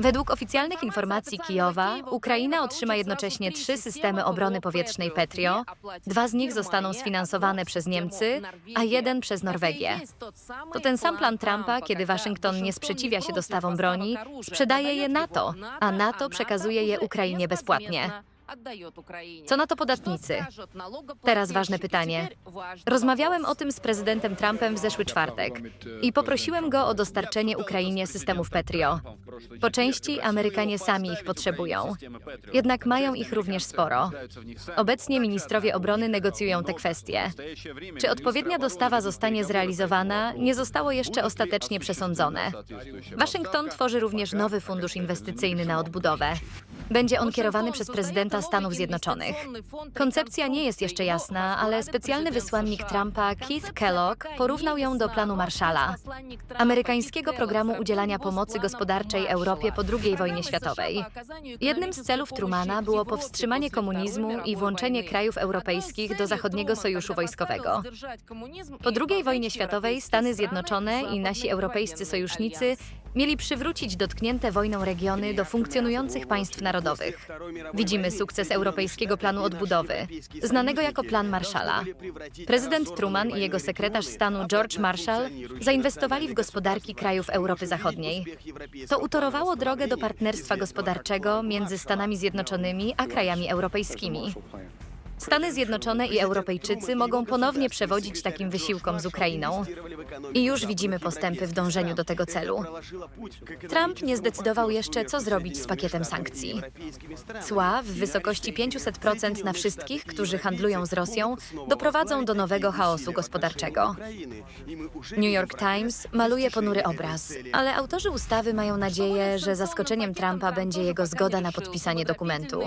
Według oficjalnych informacji Kijowa, Ukraina otrzyma jednocześnie trzy systemy obrony powietrznej Petrio. Dwa z nich zostaną sfinansowane przez Niemcy, a jeden przez Norwegię. To ten sam plan Trumpa, kiedy Waszyngton nie sprzeciwia się dostawom broni, sprzedaje je NATO, a NATO przekazuje je Ukrainie bezpłatnie. Co na to podatnicy? Teraz ważne pytanie. Rozmawiałem o tym z prezydentem Trumpem w zeszły czwartek i poprosiłem go o dostarczenie Ukrainie systemów Petrio. Po części Amerykanie sami ich potrzebują. Jednak mają ich również sporo. Obecnie ministrowie obrony negocjują te kwestie. Czy odpowiednia dostawa zostanie zrealizowana, nie zostało jeszcze ostatecznie przesądzone. Waszyngton tworzy również nowy fundusz inwestycyjny na odbudowę. Będzie on kierowany przez prezydenta Stanów Zjednoczonych. Koncepcja nie jest jeszcze jasna, ale specjalny wysłannik Trumpa Keith Kellogg porównał ją do planu Marshalla, amerykańskiego programu udzielania pomocy gospodarczej Europie po II wojnie światowej. Jednym z celów Trumana było powstrzymanie komunizmu i włączenie krajów europejskich do zachodniego sojuszu wojskowego. Po II wojnie światowej Stany Zjednoczone i nasi europejscy sojusznicy mieli przywrócić dotknięte wojną regiony do funkcjonujących państw narodowych. Widzimy sukces Europejskiego Planu Odbudowy, znanego jako Plan Marshalla. Prezydent Truman i jego sekretarz stanu George Marshall zainwestowali w gospodarki krajów Europy Zachodniej. To utorowało drogę do partnerstwa gospodarczego między Stanami Zjednoczonymi a krajami europejskimi. Stany Zjednoczone i Europejczycy mogą ponownie przewodzić takim wysiłkom z Ukrainą. I już widzimy postępy w dążeniu do tego celu. Trump nie zdecydował jeszcze, co zrobić z pakietem sankcji. Cła w wysokości 500% na wszystkich, którzy handlują z Rosją, doprowadzą do nowego chaosu gospodarczego. New York Times maluje ponury obraz, ale autorzy ustawy mają nadzieję, że zaskoczeniem Trumpa będzie jego zgoda na podpisanie dokumentu.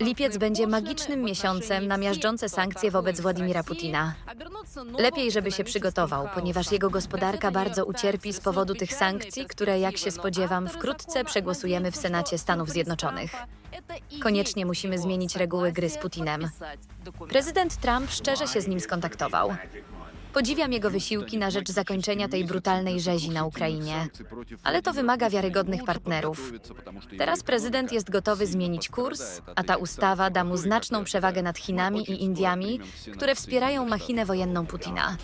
Lipiec będzie magicznym miesiącem na miażdżące sankcje wobec Władimira Putina. Lepiej, żeby się przygotował, ponieważ jego gospodarka bardzo ucierpi z powodu tych sankcji, które, jak się spodziewam, wkrótce przegłosujemy w Senacie Stanów Zjednoczonych. Koniecznie musimy zmienić reguły gry z Putinem. Prezydent Trump szczerze się z nim skontaktował. Podziwiam jego wysiłki na rzecz zakończenia tej brutalnej rzezi na Ukrainie. Ale to wymaga wiarygodnych partnerów. Teraz prezydent jest gotowy zmienić kurs, a ta ustawa da mu znaczną przewagę nad Chinami i Indiami, które wspierają machinę wojenną Putina.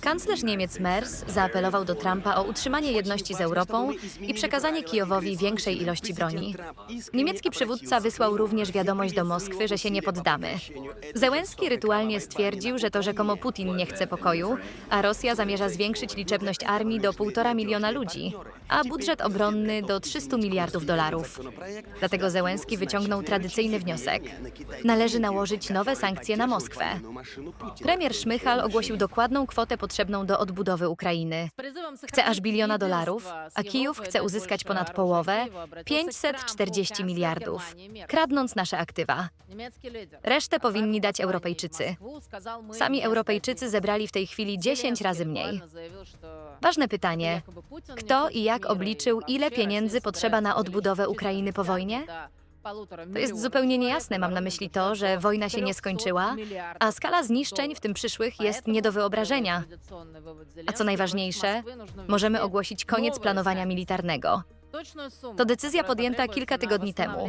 Kanclerz Niemiec Merz zaapelował do Trumpa o utrzymanie jedności z Europą i przekazanie Kijowowi większej ilości broni. Niemiecki przywódca wysłał również wiadomość do Moskwy, że się nie poddamy. Zełenski rytualnie stwierdził, że to rzekomo Putin nie chce pokoju, a Rosja zamierza zwiększyć liczebność armii do 1,5 miliona ludzi, a budżet obronny do 300 miliardów dolarów. Dlatego Zełenski wyciągnął tradycyjny wniosek. Należy nałożyć nowe sankcje na Moskwę. Premier Szmychal ogłosił dokładną kwotę potrzebną do odbudowy Ukrainy. Chce aż biliona dolarów, a Kijów chce uzyskać ponad połowę 540 miliardów, kradnąc nasze aktywa. Resztę powinni dać Europejczycy. Sami Europejczycy zebrali w tej chwili 10 razy mniej. Ważne pytanie: kto i jak obliczył, ile pieniędzy potrzeba na odbudowę Ukrainy po wojnie? To jest zupełnie niejasne. Mam na myśli to, że wojna się nie skończyła, a skala zniszczeń, w tym przyszłych, jest nie do wyobrażenia. A co najważniejsze, możemy ogłosić koniec planowania militarnego. To decyzja podjęta kilka tygodni temu.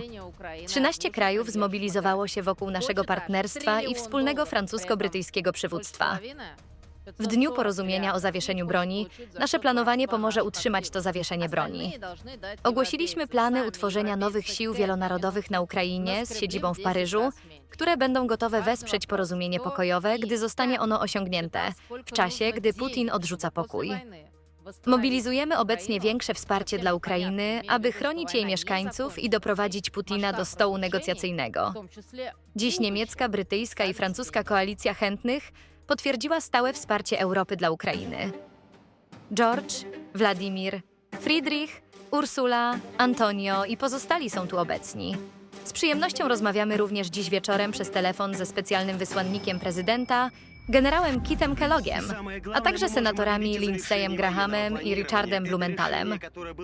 13 krajów zmobilizowało się wokół naszego partnerstwa i wspólnego francusko-brytyjskiego przywództwa. W dniu porozumienia o zawieszeniu broni nasze planowanie pomoże utrzymać to zawieszenie broni. Ogłosiliśmy plany utworzenia nowych sił wielonarodowych na Ukrainie z siedzibą w Paryżu, które będą gotowe wesprzeć porozumienie pokojowe, gdy zostanie ono osiągnięte, w czasie, gdy Putin odrzuca pokój. Mobilizujemy obecnie większe wsparcie dla Ukrainy, aby chronić jej mieszkańców i doprowadzić Putina do stołu negocjacyjnego. Dziś niemiecka, brytyjska i francuska koalicja chętnych potwierdziła stałe wsparcie Europy dla Ukrainy. George, Władimir, Friedrich, Ursula, Antonio i pozostali są tu obecni. Z przyjemnością rozmawiamy również dziś wieczorem przez telefon ze specjalnym wysłannikiem prezydenta generałem Keithem Kellogiem, a także senatorami Lindseyem Grahamem i Richardem Blumenthalem.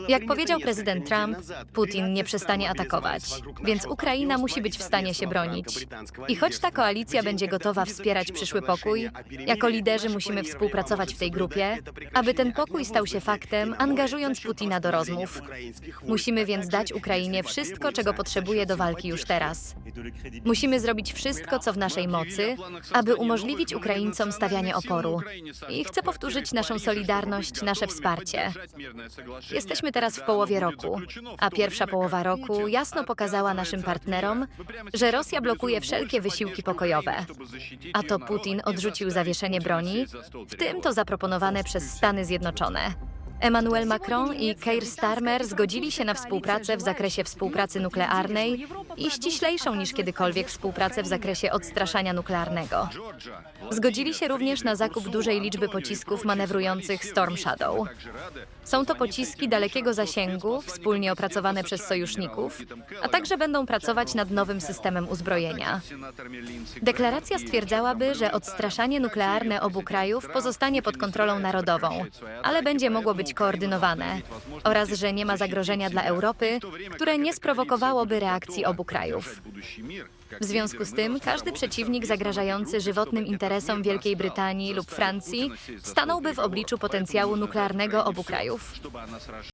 Jak powiedział prezydent Trump, Putin nie przestanie atakować, więc Ukraina musi być w stanie się bronić. I choć ta koalicja będzie gotowa wspierać przyszły pokój, jako liderzy musimy współpracować w tej grupie, aby ten pokój stał się faktem, angażując Putina do rozmów. Musimy więc dać Ukrainie wszystko, czego potrzebuje do walki już teraz. Musimy zrobić wszystko, co w naszej mocy, aby umożliwić Ukraińcom stawianie oporu. I chcę powtórzyć naszą solidarność, nasze wsparcie. Jesteśmy teraz w połowie roku, a pierwsza połowa roku jasno pokazała naszym partnerom, że Rosja blokuje wszelkie wysiłki pokojowe. A to Putin odrzucił zawieszenie broni, w tym to zaproponowane przez Stany Zjednoczone. Emmanuel Macron i Keir Starmer zgodzili się na współpracę w zakresie współpracy nuklearnej i ściślejszą niż kiedykolwiek współpracę w zakresie odstraszania nuklearnego. Zgodzili się również na zakup dużej liczby pocisków manewrujących Storm Shadow. Są to pociski dalekiego zasięgu, wspólnie opracowane przez sojuszników, a także będą pracować nad nowym systemem uzbrojenia. Deklaracja stwierdzałaby, że odstraszanie nuklearne obu krajów pozostanie pod kontrolą narodową, ale będzie mogło być koordynowane oraz że nie ma zagrożenia dla Europy, które nie sprowokowałoby reakcji obu krajów. W związku z tym każdy przeciwnik zagrażający żywotnym interesom Wielkiej Brytanii lub Francji stanąłby w obliczu potencjału nuklearnego obu krajów.